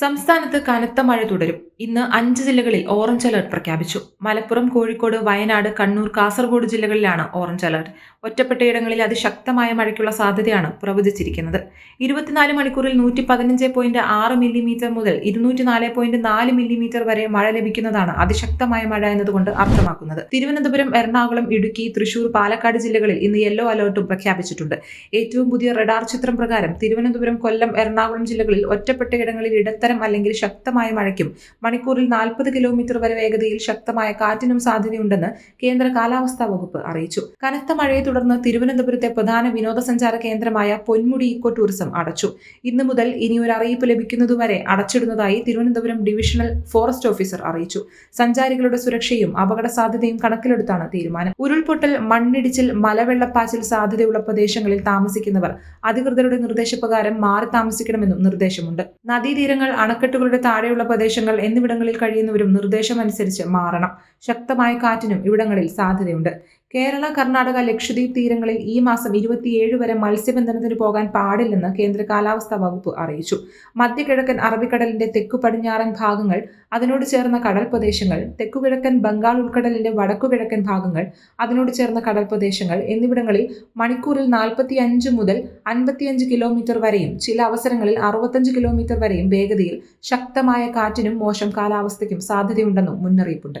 സംസ്ഥാനത്ത് കനത്ത മഴ തുടരും. ഇന്ന് അഞ്ച് ജില്ലകളിൽ ഓറഞ്ച് അലർട്ട് പ്രഖ്യാപിച്ചു. മലപ്പുറം കോഴിക്കോട് വയനാട് കണ്ണൂർ കാസർഗോഡ് ജില്ലകളിലാണ് ഓറഞ്ച് അലർട്ട്. ഒറ്റപ്പെട്ടയിടങ്ങളിൽ അതിശക്തമായ മഴയ്ക്കുള്ള സാധ്യതയാണ് പ്രവചിച്ചിരിക്കുന്നത്. ഇരുപത്തിനാല് മണിക്കൂറിൽ നൂറ്റി പതിനഞ്ച് പോയിന്റ് ആറ് മില്ലിമീറ്റർ മുതൽ ഇരുന്നൂറ്റി നാല് പോയിന്റ് നാല് മില്ലിമീറ്റർ വരെ മഴ ലഭിക്കുന്നതാണ് അതിശക്തമായ മഴ എന്നതുകൊണ്ട് അർത്ഥമാക്കുന്നത്. തിരുവനന്തപുരം എറണാകുളം ഇടുക്കി തൃശൂർ പാലക്കാട് ജില്ലകളിൽ ഇന്ന് യെല്ലോ അലർട്ടും പ്രഖ്യാപിച്ചിട്ടുണ്ട്. ഏറ്റവും പുതിയ റഡാർ ചിത്രം പ്രകാരം തിരുവനന്തപുരം കൊല്ലം എറണാകുളം ജില്ലകളിൽ ഒറ്റപ്പെട്ടയിടങ്ങളിൽ ഇടത്തരം അല്ലെങ്കിൽ ശക്തമായ മഴയ്ക്കും മണിക്കൂറിൽ നാൽപ്പത് കിലോമീറ്റർ വരെ വേഗതയിൽ ശക്തമായ കാറ്റിനും സാധ്യതയുണ്ടെന്ന് കേന്ദ്ര കാലാവസ്ഥാ വകുപ്പ് അറിയിച്ചു. കനത്ത മഴയെ തുടർന്ന് തിരുവനന്തപുരത്തെ പ്രധാന വിനോദസഞ്ചാര കേന്ദ്രമായ പൊന്മുടി ഇക്കോ ടൂറിസം അടച്ചു. ഇന്നു മുതൽ ഇനി ഒരു അറിയിപ്പ് ലഭിക്കുന്നതുവരെ അടച്ചിടുന്നതായി തിരുവനന്തപുരം ഡിവിഷണൽ ഫോറസ്റ്റ് ഓഫീസർ അറിയിച്ചു. സഞ്ചാരികളുടെ സുരക്ഷയും അപകട സാധ്യതയും കണക്കിലെടുത്താണ് തീരുമാനം. ഉരുൾപൊട്ടൽ മണ്ണിടിച്ചിൽ മലവെള്ളപ്പാച്ചിൽ സാധ്യതയുള്ള പ്രദേശങ്ങളിൽ താമസിക്കുന്നവർ അധികൃതരുടെ നിർദ്ദേശപ്രകാരം മാറി താമസിക്കണമെന്നും നിർദ്ദേശമുണ്ട്. നദീതീരങ്ങൾ അണക്കെട്ടുകളുടെ താഴെയുള്ള പ്രദേശങ്ങൾ എന്നിവിടങ്ങളിൽ കഴിയുന്നവരും നിർദ്ദേശമനുസരിച്ച് മാറണം. ശക്തമായ കാറ്റിനും ഇവിടങ്ങളിൽ സാധ്യതയുണ്ട്. കേരള കർണാടക ലക്ഷദ്വീപ് തീരങ്ങളിൽ ഈ മാസം ഇരുപത്തിയേഴ് വരെ മത്സ്യബന്ധനത്തിന് പോകാൻ പാടില്ലെന്ന് കേന്ദ്ര കാലാവസ്ഥാ വകുപ്പ് അറിയിച്ചു. മധ്യകിഴക്കൻ അറബിക്കടലിന്റെ തെക്കു പടിഞ്ഞാറൻ ഭാഗങ്ങൾ അതിനോട് ചേർന്ന കടൽ പ്രദേശങ്ങൾ തെക്കുകിഴക്കൻ ബംഗാൾ ഉൾക്കടലിന്റെ വടക്കുകിഴക്കൻ ഭാഗങ്ങൾ അതിനോട് ചേർന്ന കടൽ പ്രദേശങ്ങൾ എന്നിവിടങ്ങളിൽ മണിക്കൂറിൽ നാൽപ്പത്തി അഞ്ച് മുതൽ അൻപത്തിയഞ്ച് കിലോമീറ്റർ വരെയും ചില അവസരങ്ങളിൽ അറുപത്തഞ്ച് കിലോമീറ്റർ വരെയും വേഗതയിൽ ശക്തമായ കാറ്റിനും മോശം കാലാവസ്ഥയ്ക്കും സാധ്യതയുണ്ടെന്നും മുന്നറിയിപ്പുണ്ട്.